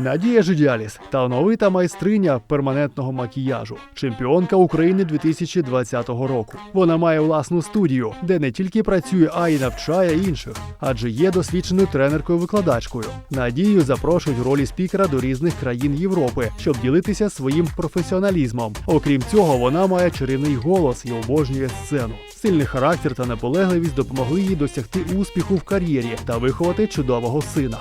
Надія Жидяліс талановита майстриня перманентного макіяжу, чемпіонка України 2020 року. Вона має власну студію, де не тільки працює, а й навчає інших, адже є досвідченою тренеркою-викладачкою. Надію запрошують в ролі спікера до різних країн Європи, щоб ділитися своїм професіоналізмом. Окрім цього, вона має чарівний голос і обожнює сцену. Сильний характер та наполегливість допомогли їй досягти успіху в кар'єрі та виховати чудового сина.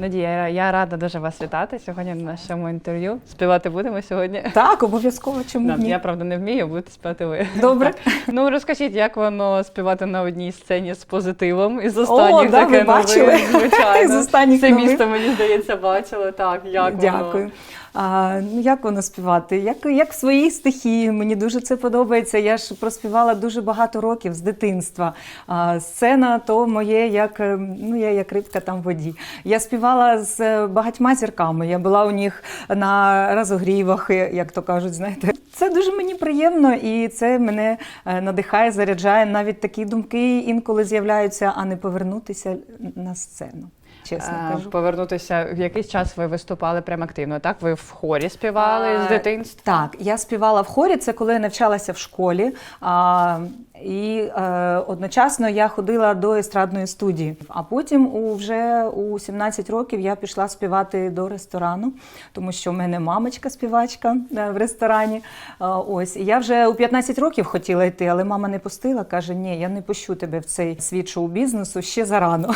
Надія, я- рада дуже вас вітати сьогодні на нашому інтерв'ю. Співати будемо сьогодні. Так, обов'язково, чому ні? Я правда не вмію, будете співати ви. Добре. Ну розкажіть, як воно співати на одній сцені з позитивом із останніх да, ви бачили? звичайно. З останніх Це місто, мені здається, бачили. Так, як Дякую. А, ну, як воно співати? Як, як в своїй стихії. Мені дуже це подобається. Я ж проспівала дуже багато років з дитинства. А, сцена то моє, як е, ну я як рибка там в воді. Я співала з багатьма зірками. Я була у них на розогрівах, е, як то кажуть, знаєте. Це дуже мені приємно і це мене е, надихає, заряджає. Навіть такі думки інколи з'являються, а не повернутися на сцену. Чесно кажу. Повернутися в якийсь час ви виступали прям активно. Так, ви в хорі співали А, з дитинства. Так, я співала в хорі, це коли я навчалася в школі. А, і е, одночасно я ходила до естрадної студії. А потім у, вже у 17 років я пішла співати до ресторану, тому що в мене мамочка співачка е, в ресторані. А, ось і я вже у 15 років хотіла йти, але мама не пустила. каже: Ні, я не пущу тебе в цей світ шоу-бізнесу ще зарано.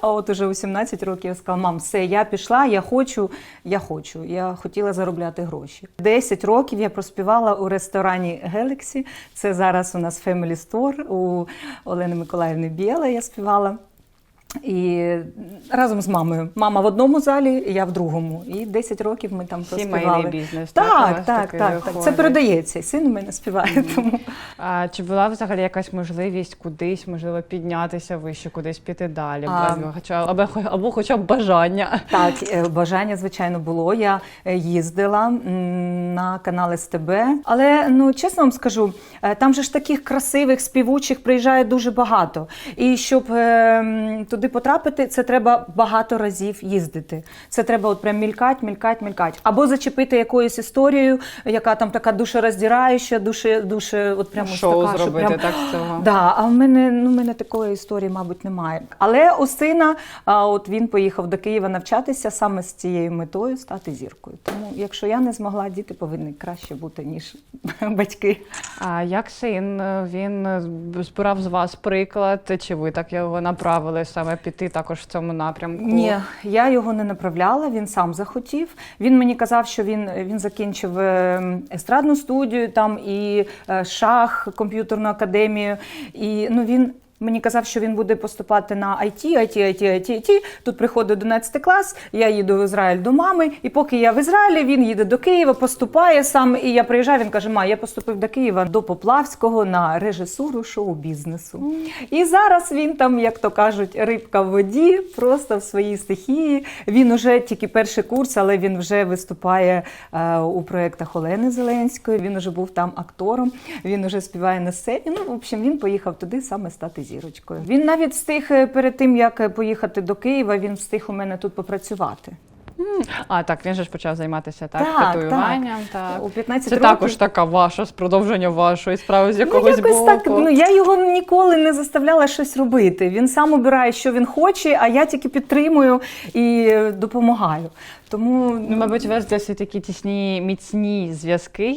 А от уже у 17 років я сказала, мам, все, я пішла, я хочу, я хочу. Я хотіла заробляти гроші. 10 років я проспівала у ресторані Galaxy. Це зараз у нас Family Store у Олени Миколаївни Біла я співала. І разом з мамою. Мама в одному залі, я в другому. І 10 років ми там Сімейний проспівали. бізнес, так, Так, так, так, так. Це передається. І син у мене співає. Тому А чи була взагалі якась можливість кудись, можливо, піднятися вище, кудись піти далі? А. Хоча або, або хоча б бажання. Так, е, бажання, звичайно, було. Я е, їздила на канал СТБ. Але ну чесно вам скажу, е, там же ж таких красивих співучих приїжджає дуже багато. І щоб м, туди потрапити, це треба багато разів їздити. Це треба от прям мількать, мількать, мількать. Або зачепити якоюсь історією, яка там така душероздираюча, душе, душе, от прямо ось Шоу така, що зробити прям- так з цього. Да, а в мене ну в мене такої історії, мабуть, немає. Але у сина, а, от він поїхав до Києва навчатися саме з цією метою стати зіркою. Тому, якщо я не змогла, діти повинні краще бути ніж батьки. А як син він збирав з вас приклад? Чи ви так його направили саме піти також в цьому напрямку? Ні, я його не направляла, він сам захотів. Він мені казав, що він, він закінчив е, естрадну студію там і е, шах, комп'ютерну академію. І ну він. Мені казав, що він буде поступати на IT, IT, IT, IT, IT. Тут приходить 11 клас, я їду в Ізраїль до мами, і поки я в Ізраїлі, він їде до Києва, поступає сам. І я приїжджаю, він каже: Ма, я поступив до Києва до Поплавського на режисуру шоу-бізнесу. І зараз він там, як то кажуть, рибка в воді, просто в своїй стихії. Він уже тільки перший курс, але він вже виступає е, у проєктах Олени Зеленської. Він уже був там актором, він уже співає на сцені. Ну, в общем, він поїхав туди саме стати зірочкою. Він навіть встиг е, перед тим, як е, поїхати до Києва, він встиг у мене тут попрацювати. А так він же ж почав займатися так, Так, татуюванням. Так, У 15 Це років. також така ваша з продовження вашої справи з якогось ну, якось боку. так. Ну я його ніколи не заставляла щось робити. Він сам обирає, що він хоче, а я тільки підтримую і е, допомагаю. Тому Ну, мабуть, у вас досить такі тісні, міцні зв'язки,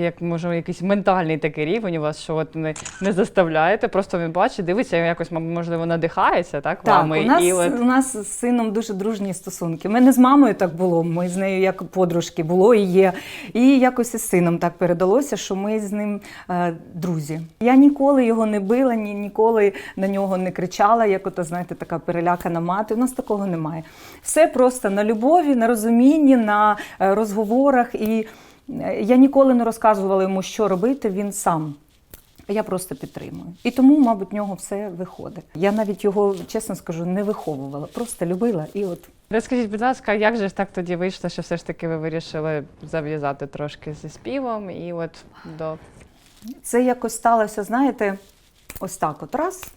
як може якийсь ментальний такий рівень у вас, що от не, не заставляєте, просто він бачить, дивиться, якось, можливо, надихається, так, Так, вами. у нас, І от у нас з сином дуже дружні стосунки. У мене з мамою так було. Ми з нею як подружки було і є. І якось із сином так передалося, що ми з ним е, друзі. Я ніколи його не била, ні, ніколи на нього не кричала, як ото, знаєте, така перелякана мати. У нас такого немає. Все просто на любові, на розумінні, на е, розговорах. І е, я ніколи не розказувала йому, що робити. Він сам я просто підтримую. І тому, мабуть, в нього все виходить. Я навіть його, чесно скажу, не виховувала, просто любила і от. розкажіть, будь ласка, як же так тоді вийшло, що все ж таки ви вирішили зав'язати трошки зі співом і от до Це якось сталося, знаєте, ось так от раз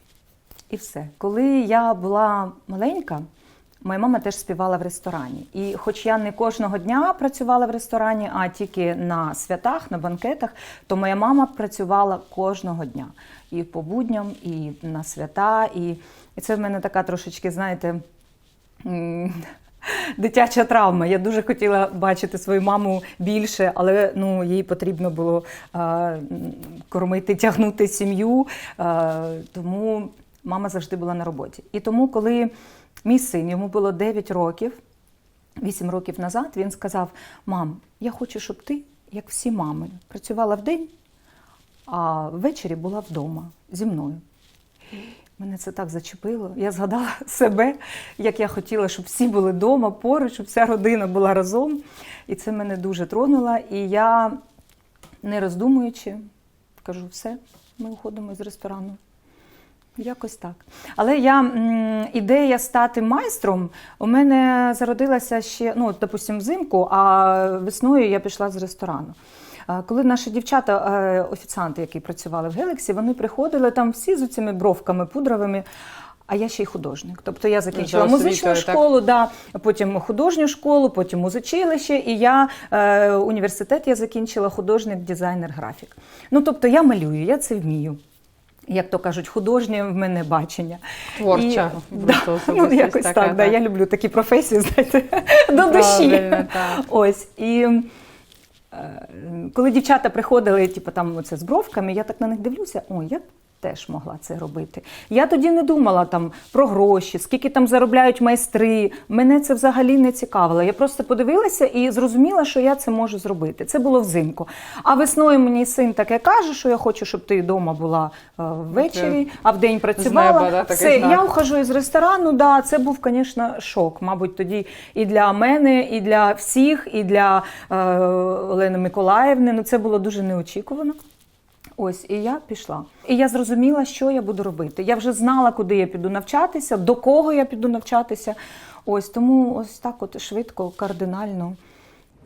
і все. Коли я була маленька, моя мама теж співала в ресторані. І хоч я не кожного дня працювала в ресторані, а тільки на святах, на банкетах, то моя мама працювала кожного дня. І по будням, і на свята. І, і це в мене така трошечки, знаєте. Дитяча травма. Я дуже хотіла бачити свою маму більше, але ну, їй потрібно було е, кормити, тягнути сім'ю. Е, тому мама завжди була на роботі. І тому, коли мій син, йому було 9 років, 8 років назад, він сказав: Мам, я хочу, щоб ти, як всі мами, працювала вдень, а ввечері була вдома зі мною. Мене це так зачепило. Я згадала себе, як я хотіла, щоб всі були вдома поруч, щоб вся родина була разом. І це мене дуже тронуло. І я, не роздумуючи, кажу, все, ми уходимо з ресторану. Якось так. Але я м, ідея стати майстром у мене зародилася ще, ну, допустимо, взимку, а весною я пішла з ресторану. Коли наші дівчата, е, офіціанти, які працювали в Гелексі, вони приходили там всі з цими бровками пудровими. А я ще й художник. Тобто я закінчила За музичну так? школу, да, потім художню школу, потім музичилище, і я е, університет я закінчила художник, дизайнер, графік. Ну тобто я малюю, я це вмію. Як то кажуть, художнє в мене бачення. Творча І, да, ну, якось така, так, да, так. я люблю такі професії, знаєте, до душі. Так. Ось. І е, коли дівчата приходили, типу, там оце з бровками, я так на них дивлюся, о, я б теж могла це робити. Я тоді не думала там про гроші, скільки там заробляють майстри. Мене це взагалі не цікавило. Я просто подивилася і зрозуміла, що я це можу зробити. Це було взимку. А весною мені син таке каже, що я хочу, щоб ти вдома була е, ввечері, а вдень працювала. неба, да, знак. я ухожу із ресторану. Да, це був, звісно, шок. Мабуть, тоді і для мене, і для всіх, і для е, Олени Миколаївни. Ну, це було дуже неочікувано. Ось, і я пішла. І я зрозуміла, що я буду робити. Я вже знала, куди я піду навчатися, до кого я піду навчатися. Ось тому ось так от швидко, кардинально.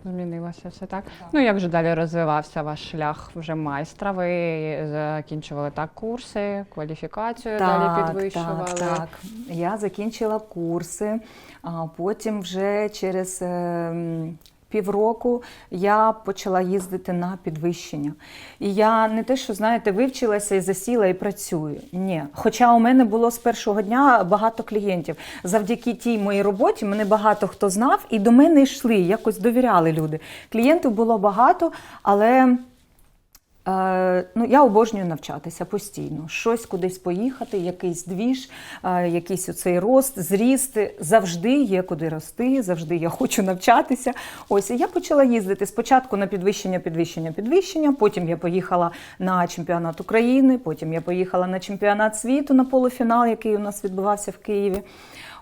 Змінилося все так. Ну як же далі розвивався ваш шлях вже майстра? Ви закінчували так курси, кваліфікацію далі підвищували. Так, так. Я закінчила курси, а потім вже через. Півроку я почала їздити на підвищення. І я не те, що знаєте, вивчилася і засіла і працюю. Ні. Хоча у мене було з першого дня багато клієнтів. Завдяки тій моїй роботі мене багато хто знав, і до мене йшли, якось довіряли люди. Клієнтів було багато, але ну, я обожнюю навчатися постійно. Щось кудись поїхати, якийсь двіж, е, якийсь оцей рост, зріст. Завжди є куди рости, завжди я хочу навчатися. Ось і я почала їздити спочатку на підвищення, підвищення, підвищення. Потім я поїхала на чемпіонат України, потім я поїхала на чемпіонат світу на полуфінал, який у нас відбувався в Києві.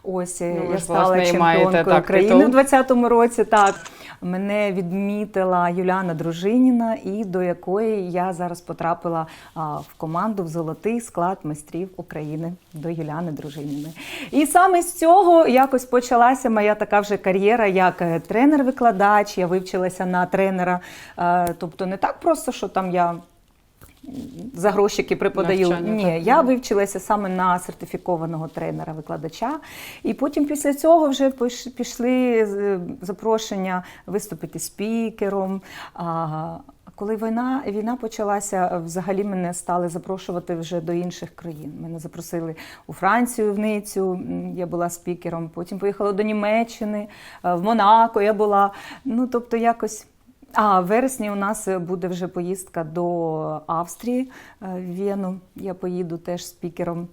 Ось е, Ну, я стала власне, чемпіонкою так, України в 2020 році. Так мене відмітила Юліана Дружиніна, і до якої я зараз потрапила в команду в золотий склад майстрів України до Юліани Дружиніної. І саме з цього якось почалася моя така вже кар'єра як е, тренер-викладач. Я вивчилася на тренера. Е, Тобто не так просто, що там я за грошики преподаю. Навчання, Ні, так. я вивчилася саме на сертифікованого тренера-викладача. І потім після цього вже пішли запрошення виступити спікером. А, Коли війна, війна почалася, взагалі мене стали запрошувати вже до інших країн. Мене запросили у Францію, в Ницю, я була спікером. Потім поїхала до Німеччини, в Монако я була. Ну, тобто, якось. А в вересні у нас буде вже поїздка до Австрії, е, в Вену. Я поїду теж спікером.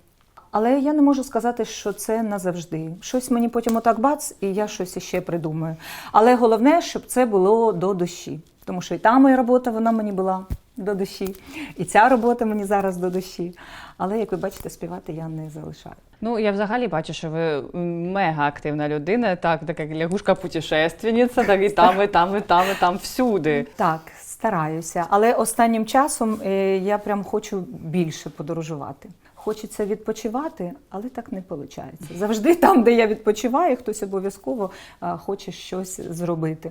Але я не можу сказати, що це назавжди. Щось мені потім отак бац, і я щось іще придумаю. Але головне, щоб це було до душі. Тому що і та моя робота, вона мені була до душі, і ця робота мені зараз до душі. Але як ви бачите, співати я не залишаю. Ну, я взагалі бачу, що ви мега активна людина, так, така лягушка путешественниця, так і там, і там, і там, і там всюди. Так, стараюся. Але останнім часом е, я прям хочу більше подорожувати. Хочеться відпочивати, але так не виходить. Завжди там, де я відпочиваю, хтось обов'язково хоче щось зробити.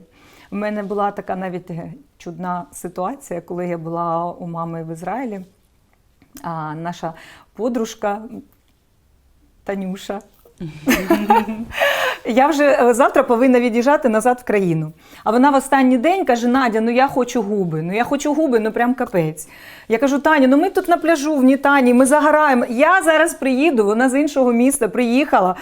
У мене була така навіть е, чудна ситуація, коли я була у мами в Ізраїлі. а наша подружка Танюша. Я вже е, завтра повинна від'їжджати назад в країну. А вона в останній день каже: Надя, ну я хочу губи. Ну я хочу губи, ну прям капець. Я кажу, Таню, ну ми тут на пляжу в Нітані, ми загораємо. Я зараз приїду, вона з іншого міста приїхала.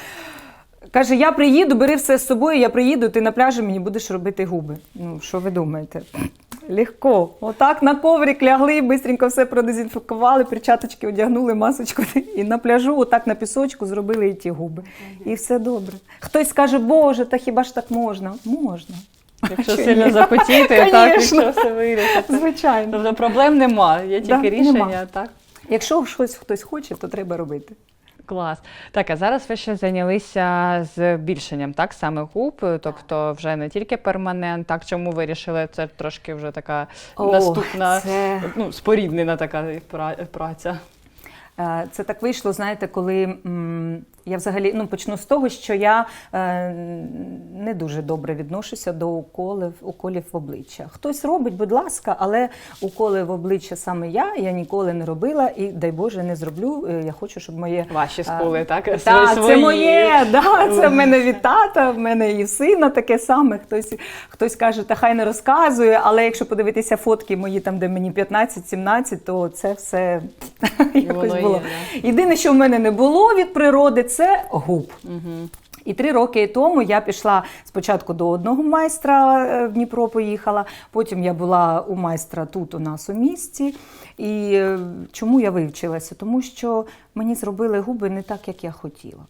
Каже, я приїду, бери все з собою, я приїду, ти на пляжі мені будеш робити губи. Ну, що ви думаєте? Легко. Отак на коврик лягли, бистренько все продезінфікували, перчаточки одягнули, масочку і на пляжу, отак на пісочку зробили і ті губи. І все добре. Хтось скаже, Боже, та хіба ж так можна? Можна. Якщо Що сильно ні? захотіти, так, якщо все вирішити. Звичайно. Тобто проблем нема, є Да, тільки рішення, нема. так? Якщо щось хтось хоче, то треба робити. Клас. Так, а зараз ви ще зайнялися збільшенням, так, саме губ, тобто вже не тільки перманент, так, чому вирішили, це трошки вже така О, наступна, це- ну, споріднена така пра- праця. Е, Це так вийшло, знаєте, коли я взагалі ну, почну з того, що я е, не дуже добре відношуся до уколів, уколів в обличчя. Хтось робить, будь ласка, але уколи в обличчя саме я, я ніколи не робила і, дай Боже, не зроблю. Е, Я хочу, щоб моє Ваші Е, так? Так, це Свої. моє, да, це в мене від тата, в мене і сина таке саме. Хтось, хтось каже, та хай не розказує, але якщо подивитися фотки мої, там, де мені 15-17, то це все якось було. Єдине, що в мене не було від природи, це губ. Угу. І три роки тому я пішла спочатку до одного майстра е, в Дніпро поїхала, потім я була у майстра тут у нас у місті. І е, чому я вивчилася? Тому що мені зробили губи не так, як я хотіла.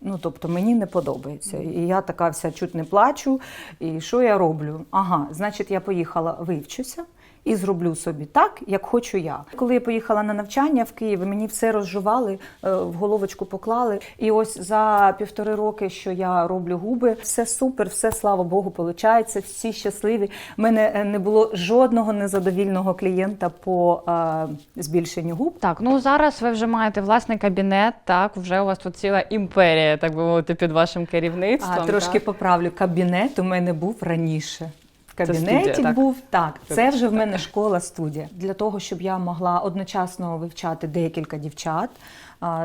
Ну, тобто мені не подобається. І я така вся чуть не плачу. І що я роблю? Ага, значить, я поїхала, вивчуся. І зроблю собі так, як хочу я. Коли я поїхала на навчання в Київ, мені все розжували, е, в головочку поклали. І ось за півтори роки, що я роблю губи, все супер, все слава Богу, виходить, всі щасливі. У мене е, не було жодного незадовільного клієнта по е, збільшенню губ. Так, ну зараз ви вже маєте власний кабінет, так, вже у вас тут ціла імперія, так би мовити, під вашим керівництвом. А, трошки так? поправлю. Кабінет у мене був раніше. Студія, був так. Це вже в мене школа студія. Для того, щоб я могла одночасно вивчати декілька дівчат,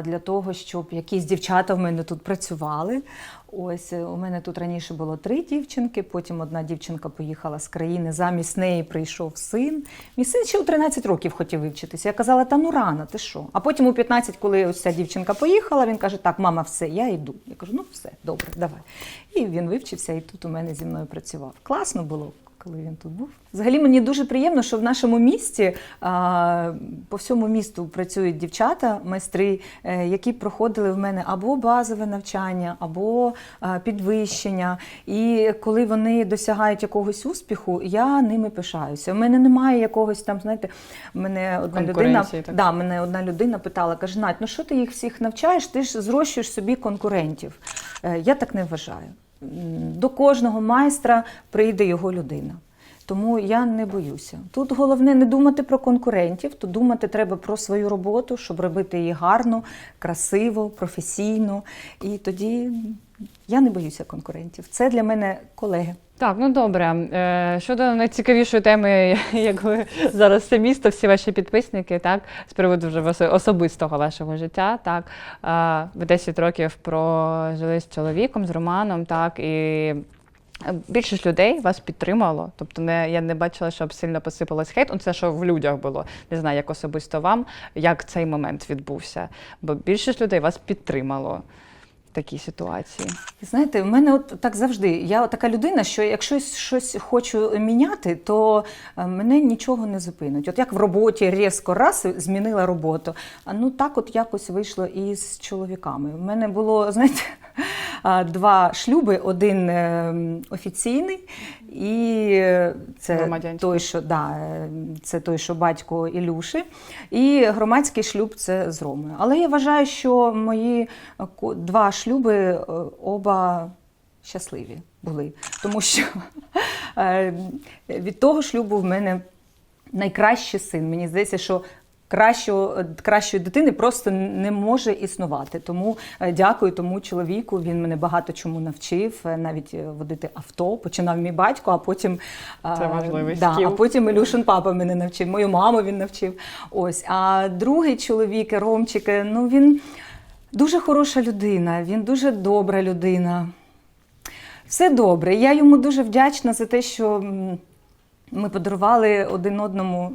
для того, щоб якісь дівчата в мене тут працювали. Ось е, у мене тут раніше було три дівчинки, потім одна дівчинка поїхала з країни, замість неї прийшов син. Мій син ще у 13 років хотів вивчитися. Я казала, та ну рано, ти що? А потім у 15, коли ось ця дівчинка поїхала, він каже: Так, мама, все, я йду. Я кажу, ну все, добре, давай. І він вивчився і тут у мене зі мною працював. Класно було. Коли він тут був, взагалі мені дуже приємно, що в нашому місті по всьому місту працюють дівчата, майстри, е, які проходили в мене або базове навчання, або підвищення. І коли вони досягають якогось успіху, я ними пишаюся. У мене немає якогось там, знаєте, мене одна людина так? да, мене одна людина питала, каже, Надь, ну що ти їх всіх навчаєш? Ти ж зрощуєш собі конкурентів. Е, Я так не вважаю. До кожного майстра прийде його людина. Тому я не боюся. Тут головне не думати про конкурентів, то думати треба про свою роботу, щоб робити її гарно, красиво, професійно. І тоді я не боюся конкурентів. Це для мене колеги. Так, ну добре. Е, Щодо найцікавішої теми, як ви зараз це місто, всі ваші підписники, так, з приводу вже особистого вашого життя, так, е, ви 10 років прожили з чоловіком, з Романом, так, і більшість людей вас підтримало. Тобто не, я не бачила, щоб сильно посипалось хейт. Це що в людях було. Не знаю, як особисто вам, як цей момент відбувся. Бо більшість людей вас підтримало такій ситуації. Знаєте, в мене от так завжди. Я така людина, що якщо щось хочу міняти, то е, мене нічого не зупинить. От як в роботі різко раз змінила роботу. А ну так от якось вийшло і з чоловіками. У мене було, знаєте, два шлюби: один е, офіційний, і це той, що да, е, це той, що батько Ілюші, і громадський шлюб це з Ромою. Але я вважаю, що мої е, два шлюби оба щасливі були, тому що від того шлюбу в мене найкращий син. Мені здається, що Кращого, кращої дитини просто не може існувати. Тому е, дякую тому чоловіку. Він мене багато чому навчив, е, навіть е, водити авто. Починав мій батько, а потім Це важливий да, скіл. а потім Ілюшин папа мене навчив. Мою маму він навчив. Ось. А другий чоловік, Ромчик, ну він дуже хороша людина, він дуже добра людина. Все добре. Я йому дуже вдячна за те, що ми подарували один одному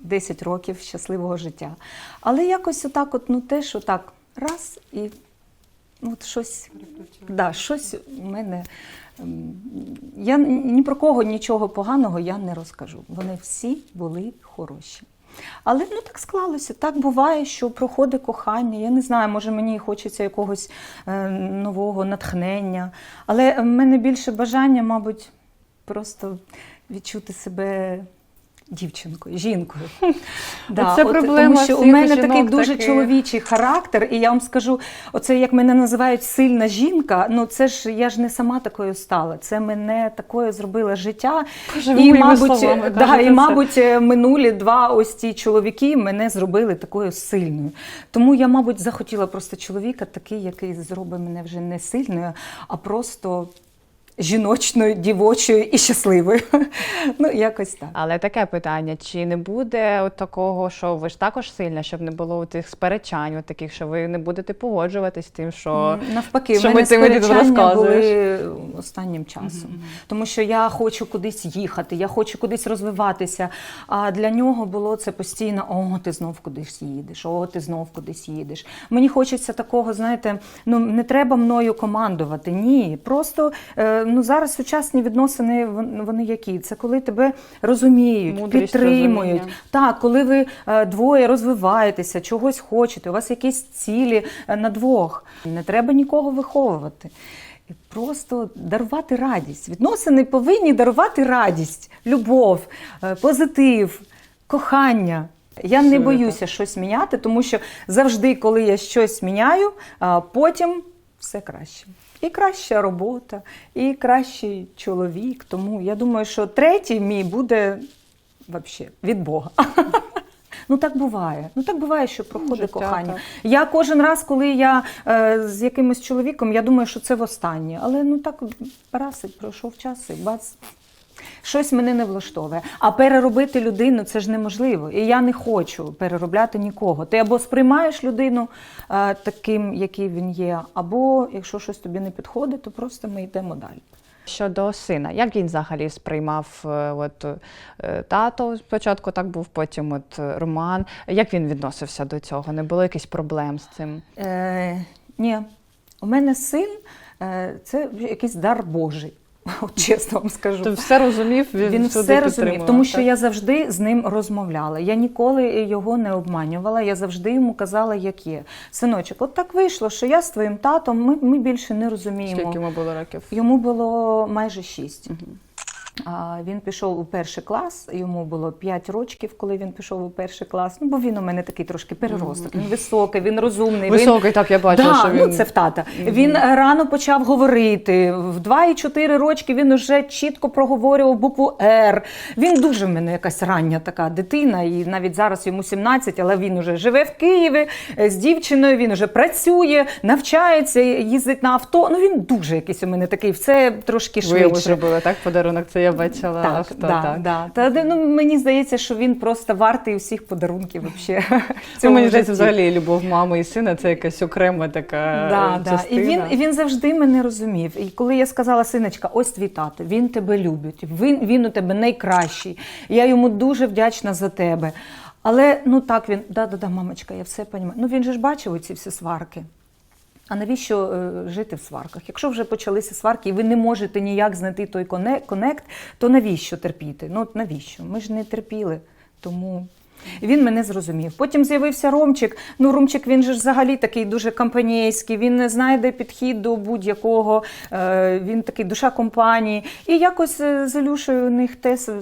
10 років щасливого життя. Але якось отак, от, ну теж отак, раз і ну, от щось, да, щось у мене. Я ні про кого нічого поганого я не розкажу. Вони всі були хороші. Але ну так склалося. Так буває, що проходить кохання. Я не знаю, може мені хочеться якогось е, нового натхнення. Але в мене більше бажання, мабуть, просто відчути себе дівчинкою, жінкою. Оце от, проблема тому що у мене жінок такий дуже такий. чоловічий характер, і я вам скажу, оце як мене називають сильна жінка. Ну це ж я ж не сама такою стала. Це мене такою зробило життя. Боже, і, мабуть, словами да, і, мабуть, е, минулі два ось ці чоловіки мене зробили такою сильною. Тому я, мабуть, захотіла просто чоловіка, такий, який зробить мене вже не сильною, а просто жіночною, дівочою і щасливою. Ну, якось так. Але таке питання: чи не буде от такого, що ви ж також сильна, щоб не було тих сперечань, от таких, що ви не будете погоджуватись з тим, що Навпаки, що в мене ми сперечання були останнім часом. Тому що я хочу кудись їхати, я хочу кудись розвиватися. А для нього було це постійно: о, ти знов кудись їдеш, о, ти знов кудись їдеш. Мені хочеться такого, знаєте, ну не треба мною командувати. Ні. Просто е, ну зараз сучасні відносини вони які? Це коли тебе розуміють, Мудрість, підтримують. розуміння. Так, коли ви е, двоє розвиваєтеся, чогось хочете, у вас якісь цілі е, на двох. Не треба нікого виховувати. І Просто дарувати радість. Відносини повинні дарувати радість, любов, е, позитив, кохання. Я не боюся щось міняти, тому що завжди, коли я щось міняю, потім все краще. І краща робота, і кращий чоловік. Тому я думаю, що третій мій буде взагалі від Бога. Ну так буває. Ну так буває, що проходить Життя, кохання. так. Я кожен раз, коли я е, з якимось чоловіком, я думаю, що це востаннє. Але ну так раз і пройшов час, і бац. Щось мене не влаштовує. А переробити людину це ж неможливо. І я не хочу переробляти нікого. Ти або сприймаєш людину е, таким, який він є, або якщо щось тобі не підходить, то просто ми йдемо далі. Щодо сина, як він взагалі сприймав е, от, е, тато спочатку так був, потім от Роман. Як він відносився до цього? Не було якихось проблем з цим? Е, ні, у мене син це якийсь дар Божий. От чесно вам скажу. Ти все розумів, він, Він все розумів, тому що так? я завжди з ним розмовляла. Я ніколи його не обманювала. Я завжди йому казала, як є. Синочок, от так вийшло, що я з твоїм татом. Ми, ми більше не розуміємо. Скільки йому було років? Йому було майже шість. А, Він пішов у перший клас, йому було 5 років, коли він пішов у перший клас. Ну, бо він у мене такий трошки переросток. Він високий, він розумний. він... Високий, так я бачила, Да, що він. ну це в тата. Він е, рано почав говорити. В 2,4 рочки він вже чітко проговорював букву Р. Він дуже в мене якась рання така дитина, і навіть зараз йому 17, але він уже живе в Києві е, з дівчиною. Він вже працює, навчається, їздить на авто. Ну він дуже якийсь у мене такий, все трошки Ви йому швидше. зробили так подарунок, це я бачила Так, авто. да, так. Да. Та, ну, мені здається, що він просто вартий усіх подарунків. Вообще, в Це мені здається, взагалі любов мами і сина це якась окрема така Да, е, да. І, він, і він завжди мене розумів. І коли я сказала, синочка, ось твій тато, він тебе любить, він, він у тебе найкращий. Я йому дуже вдячна за тебе. Але ну так він, да-да-да, мамочка, я все розумію. Ну він же ж бачив ці всі сварки. А навіщо е, жити в сварках? Якщо вже почалися сварки, і ви не можете ніяк знайти той конект, то навіщо терпіти? Ну навіщо? Ми ж не терпіли. Тому він мене зрозумів. Потім з'явився Ромчик. Ну, Ромчик, він же взагалі такий дуже компанійський, він не знайде підхід до будь-якого, е, він такий душа компанії. І якось е, з Ілюшею у них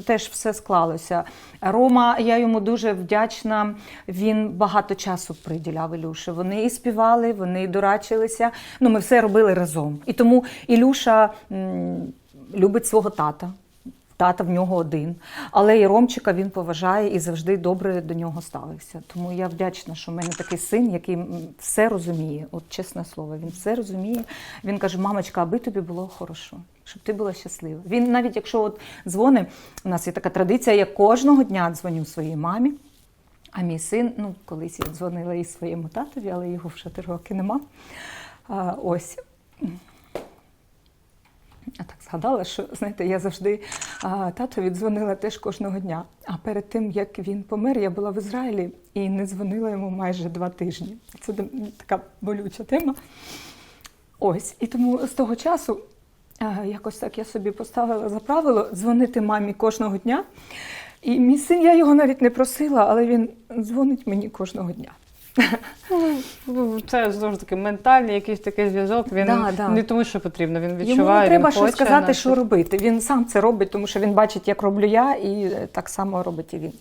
теж, все склалося. Рома, я йому дуже вдячна. Він багато часу приділяв Ілюші. Вони і співали, вони і дурачилися. Ну, ми все робили разом. І тому Ілюша любить свого тата. Тата в нього один. Але і Ромчика він поважає і завжди добре до нього ставився. Тому я вдячна, що в мене такий син, який все розуміє. От чесне слово, він все розуміє. Він каже: мамочка, аби тобі було хорошо, щоб ти була щаслива. Він навіть якщо от дзвонить, у нас є така традиція, я кожного дня дзвоню своїй мамі. А мій син, ну колись я дзвонила і своєму татові, але його вже три роки нема. А, ось. Я так згадала, що знаєте, я завжди а, татові дзвонила теж кожного дня. А перед тим як він помер, я була в Ізраїлі і не дзвонила йому майже два тижні. Це така болюча тема. Ось, і тому з того часу а, якось так я собі поставила за правило дзвонити мамі кожного дня. І мій син, я його навіть не просила, але він дзвонить мені кожного дня. Ну, Це знову ж таки ментальний якийсь такий зв'язок. Він Да, да. не тому, що потрібно, він Йому відчуває. не треба він щось хоче, сказати, значить. що робити. Він сам це робить, тому що він бачить, як роблю я, і так само робить і він.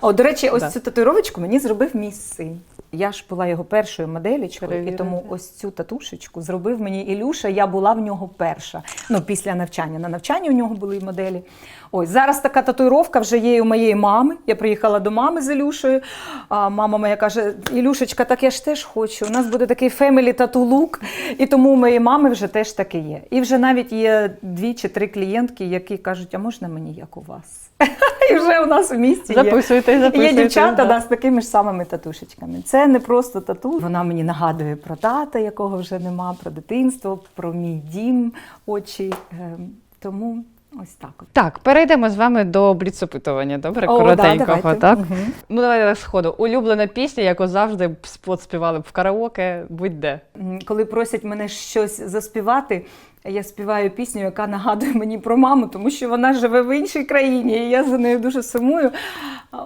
О, до речі, ось цю татуїровочку мені зробив мій син. Я ж була його першою моделічкою, і тому ось цю татушечку зробив мені Ілюша. Я була в нього перша. Ну, після навчання. На навчанні у нього були моделі. Ось зараз така татуїровка вже є і у моєї мами. Я приїхала до мами з Ілюшею. А мама моя каже: Ілюшечка, так я ж теж хочу. У нас буде такий фемілі тату лук. І тому у моєї мами вже теж таке є. І вже навіть є дві чи три клієнтки, які кажуть, а можна мені як у вас? І вже у нас у місті є. Записуйте, Є дівчата да. да, з такими ж самими татушечками. Це не просто тату. Вона мені нагадує про тата, якого вже нема, про дитинство, про мій дім, очі. Ем, Тому ось так. Так, перейдемо з вами до бліцопитування. Добре, О, коротенького, да, так? Мгм. Ну, давайте так сходу. Улюблена пісня, яку завжди співали б в караоке, будь-де. Коли просять мене щось заспівати, я співаю пісню, яка нагадує мені про маму, тому що вона живе в іншій країні, і я за нею дуже сумую.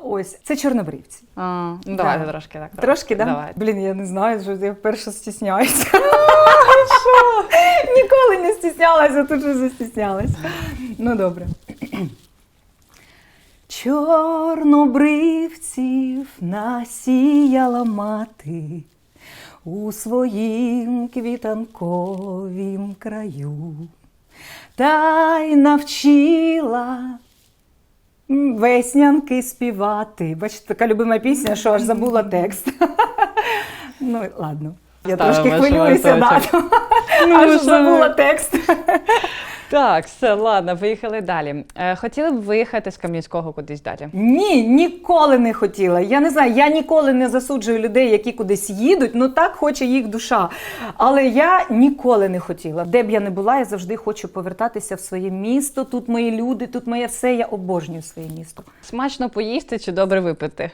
Ось це чорнобривці. А, ну, давайте Да. трошки так. Трошки, так? Да? Блін, я не знаю, що я вперше стісняюся. Ніколи не стіснялася, тут же застіснялася. Ну, добре. Чорнобривців насіяла мати у своїм квітанковім краю, та й навчила веснянки співати. Бачите, така любима пісня, що аж забула текст. Ну, ладно. Я трошки хвилююся, да. Ну, аж що забула текст. Так, все, ладно, поїхали далі. Е, хотіли б виїхати з Кам'янського кудись далі? Ні, ніколи не хотіла. Я не знаю, я ніколи не засуджую людей, які кудись їдуть. Ну так хоче їх душа. Але я ніколи не хотіла. Де б я не була, я завжди хочу повертатися в своє місто. Тут мої люди, тут моє все. Я обожнюю своє місто. Смачно поїсти чи добре випити?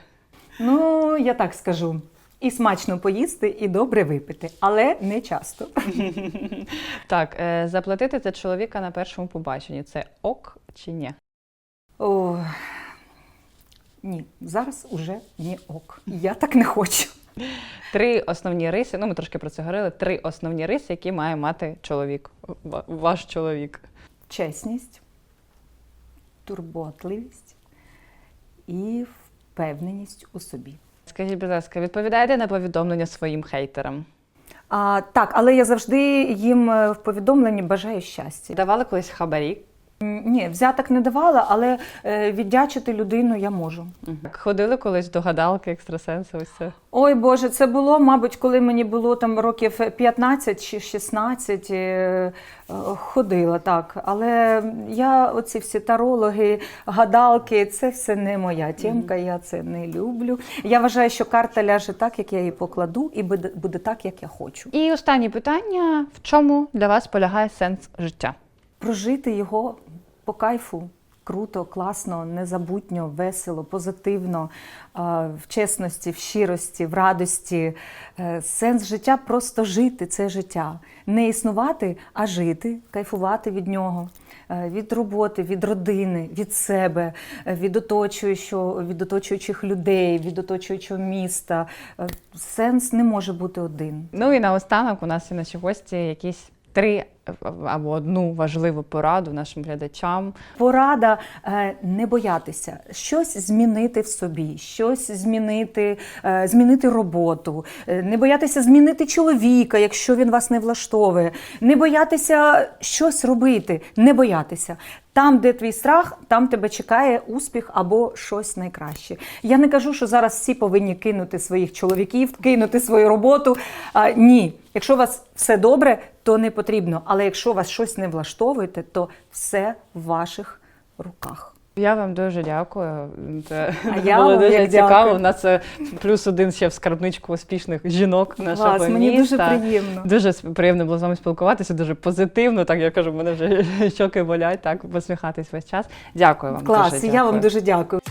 Ну, я так скажу. І смачно поїсти, і добре випити, але не часто. Так, е, заплатити за чоловіка на першому побаченні це ок чи ні? О, ні, зараз уже не ок. Я так не хочу. Три основні риси, ну ми трошки про це говорили. Три основні риси, які має мати чоловік, ваш чоловік. Чесність, турботливість і впевненість у собі. Скажіть, будь ласка, відповідаєте на повідомлення своїм хейтерам? А, так, але я завжди їм е, в повідомленні бажаю щастя. Давали колись хабарі? Ні, взяток не давала, але е, віддячити людину я можу. Ходили колись до гадалки, екстрасенси, ось це? Ой Боже, це було, мабуть, коли мені було там років 15 чи 16, е, е, ходила так. Але я, оці всі тарологи, гадалки, це все не моя тємка, я це не люблю. Я вважаю, що карта ляже так, як я її покладу, і буде так, як я хочу. І останнє питання: в чому для вас полягає сенс життя? Прожити його по кайфу. Круто, класно, незабутньо, весело, позитивно, в чесності, в щирості, в радості. Е, Сенс життя просто жити це життя. Не існувати, а жити, кайфувати від нього, е, від роботи, від родини, від себе, е, від оточуючого, від оточуючих людей, від оточуючого міста. Е, Сенс не може бути один. Ну і наостанок у нас є наші гості якісь три або одну важливу пораду нашим глядачам. Порада е, не боятися щось змінити в собі, щось змінити, е, змінити роботу, е, не боятися змінити чоловіка, якщо він вас не влаштовує, не боятися щось робити, не боятися. Там, де твій страх, там тебе чекає успіх або щось найкраще. Я не кажу, що зараз всі повинні кинути своїх чоловіків, кинути свою роботу. А, ні, якщо у вас все добре, то не потрібно. Але якщо вас щось не влаштовуєте, то все в ваших руках. Я вам дуже дякую. Це А я було вам дуже як цікаво. дякую. У нас е, плюс один ще в скарбничку успішних жінок нашого Клас, мені дуже приємно. Дуже приємно було з вами спілкуватися, дуже позитивно. Так я кажу, мене вже щоки болять, так посміхатись весь час. Дякую вам. Клас, дуже дякую. я вам дуже дякую.